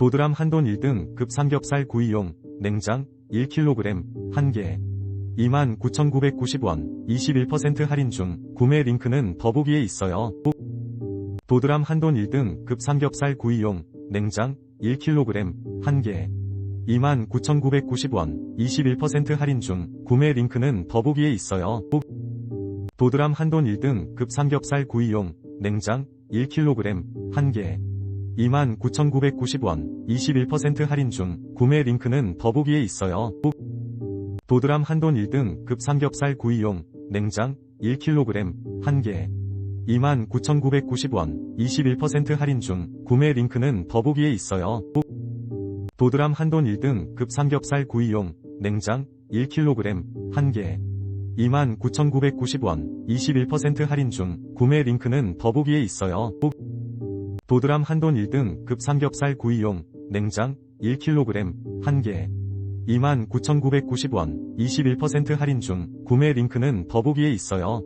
도드람 한돈 1등 급 삼겹살 구이용 냉장 1kg 1개 29,990원 21% 할인 중 구매 링크는 더보기에 있어요. 도드람 한돈 1등 급 삼겹살 구이용 냉장 1kg 1개 29,990원 21% 할인 중 구매 링크는 더보기에 있어요. 도드람 한돈 1등 급 삼겹살 구이용 냉장 1kg 1개 29,990원 21% 할인 중 구매 링크는 더보기에 있어요. 도드람 한돈 1등 급 삼겹살 구이용 냉장 1kg 1개 29,990원 21% 할인 중 구매 링크는 더보기에 있어요. 도드람 한돈 1등 급 삼겹살 구이용 냉장 1kg 1개 29,990원 21% 할인 중 구매 링크는 더보기에 있어요. 도드람 한돈 1등 급 삼겹살 구이용 냉장 1kg 1개 29,990원 21% 할인 중 구매 링크는 더보기에 있어요.